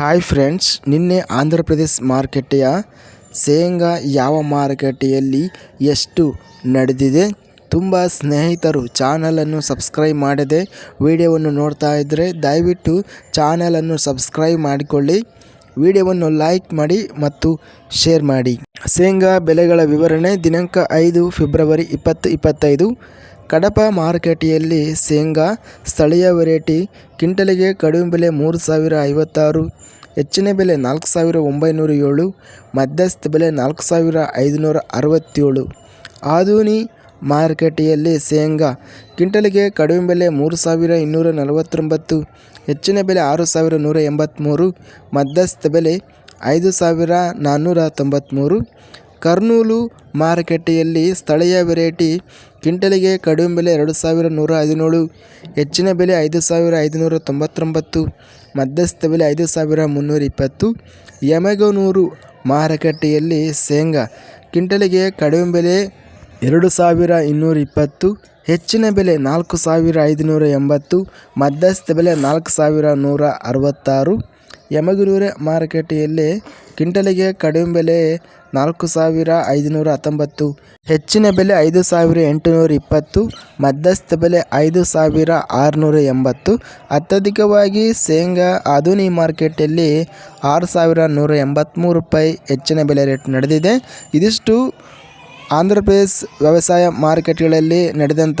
Hi friends ನಿನ್ನೆ ಆಂಧ್ರ ಪ್ರದೇಶ್ ಮಾರುಕಟ್ಟೆಯ ಶೇಂಗಾ ಯಾವ ಮಾರುಕಟ್ಟೆಯಲ್ಲಿ ಎಷ್ಟು ನಡೆದಿದೆ ತುಂಬ ಸ್ನೇಹಿತರು ಚಾನಲನ್ನು ಸಬ್ಸ್ಕ್ರೈಬ್ ಮಾಡದೆ ವಿಡಿಯೋವನ್ನು ನೋಡ್ತಾ ಇದ್ದರೆ ದಯವಿಟ್ಟು ಚಾನಲನ್ನು ಸಬ್ಸ್ಕ್ರೈಬ್ ಮಾಡಿಕೊಳ್ಳಿ. ವಿಡಿಯೋವನ್ನು ಲೈಕ್ ಮಾಡಿ ಮತ್ತು ಶೇರ್ ಮಾಡಿ. ಶೇಂಗಾ ಬೆಲೆಗಳ ವಿವರಣೆ ದಿನಾಂಕ ಐದು ಫೆಬ್ರವರಿ ಇಪ್ಪತ್ತು ಇಪ್ಪತ್ತೈದು. ಕಡಪ ಮಾರುಕಟ್ಟೆಯಲ್ಲಿ ಶೇಂಗಾ ಸ್ಥಳೀಯ ವೆರೈಟಿ ಕ್ವಿಂಟಲಿಗೆ ಕಡಿಮೆ ಬೆಲೆ ಮೂರು ಸಾವಿರ ಐವತ್ತಾರು. ಹೆಚ್ಚಿನ ಬೆಲೆ ನಾಲ್ಕು ಸಾವಿರ ಒಂಬೈನೂರ ಏಳು, ಮಧ್ಯಸ್ಥ ಬೆಲೆ ನಾಲ್ಕು ಸಾವಿರ ಐದುನೂರ ಅರವತ್ತೇಳು. ಆಧುನಿ ಮಾರುಕಟ್ಟೆಯಲ್ಲಿ ಶೇಂಗಾ ಕ್ವಿಂಟಲಿಗೆ ಕಡಿಮೆ ಬೆಲೆ ಮೂರು ಸಾವಿರ ಇನ್ನೂರ ನಲವತ್ತೊಂಬತ್ತು, ಹೆಚ್ಚಿನ ಬೆಲೆ ಆರು ಸಾವಿರ ನೂರ ಎಂಬತ್ತ್ಮೂರು ಮಧ್ಯಸ್ಥ ಬೆಲೆ ಐದು ಸಾವಿರ ನಾನ್ನೂರ ತೊಂಬತ್ತ್ಮೂರು ಕರ್ನೂಲು ಮಾರುಕಟ್ಟೆಯಲ್ಲಿ ಸ್ಥಳೀಯ ವೆರೈಟಿ ಕ್ವಿಂಟಲಿಗೆ ಕಡಿಮೆ ಬೆಲೆ ಎರಡು ಸಾವಿರ ನೂರ ಹದಿನೇಳು, ಹೆಚ್ಚಿನ ಬೆಲೆ ಐದು ಸಾವಿರ ಐದುನೂರ ತೊಂಬತ್ತೊಂಬತ್ತು ಮಧ್ಯಸ್ಥ ಬೆಲೆ ಐದು ಸಾವಿರ ಮುನ್ನೂರ ಇಪ್ಪತ್ತು, ಯಮಗನೂರು ಮಾರುಕಟ್ಟೆಯಲ್ಲಿ ಶೇಂಗಾ ಕ್ವಿಂಟಲಿಗೆ ಕಡಿಮೆ ಬೆಲೆ ಎರಡು ಸಾವಿರ ಇನ್ನೂರ ಇಪ್ಪತ್ತು, ಹೆಚ್ಚಿನ ಬೆಲೆ ನಾಲ್ಕು ಸಾವಿರ ಐದುನೂರ ಎಂಬತ್ತು ಮಧ್ಯಸ್ಥ ಬೆಲೆ ನಾಲ್ಕು ಸಾವಿರ ನೂರ ಅರವತ್ತಾರು ಯಮಗನೂರು ಮಾರುಕಟ್ಟೆಯಲ್ಲಿ ಕಿಂಟಲಿಗೆ ಕಡಿಮೆ ಬೆಲೆ ನಾಲ್ಕು ಸಾವಿರ ಐದುನೂರ ಹತ್ತೊಂಬತ್ತು, ಹೆಚ್ಚಿನ ಬೆಲೆ ಐದು ಸಾವಿರ ಎಂಟುನೂರ ಇಪ್ಪತ್ತು, ಮಧ್ಯಸ್ಥ ಬೆಲೆ ಐದು ಸಾವಿರ ಆರುನೂರ ಎಂಬತ್ತು. ಅತ್ಯಧಿಕವಾಗಿ ಶೇಂಗಾ ಆಧುನಿ ಮಾರ್ಕೆಟಲ್ಲಿ ಆರು ಸಾವಿರ ನೂರ ಎಂಬತ್ತ್ಮೂರು ರೂಪಾಯಿ ಹೆಚ್ಚಿನ ಬೆಲೆ ರೇಟ್ ನಡೆದಿದೆ. ಇದಿಷ್ಟು ಆಂಧ್ರ ಪ್ರದೇಶ್ ವ್ಯವಸಾಯ ಮಾರುಕಟ್ಟೆಗಳಲ್ಲಿ ನಡೆದಂಥ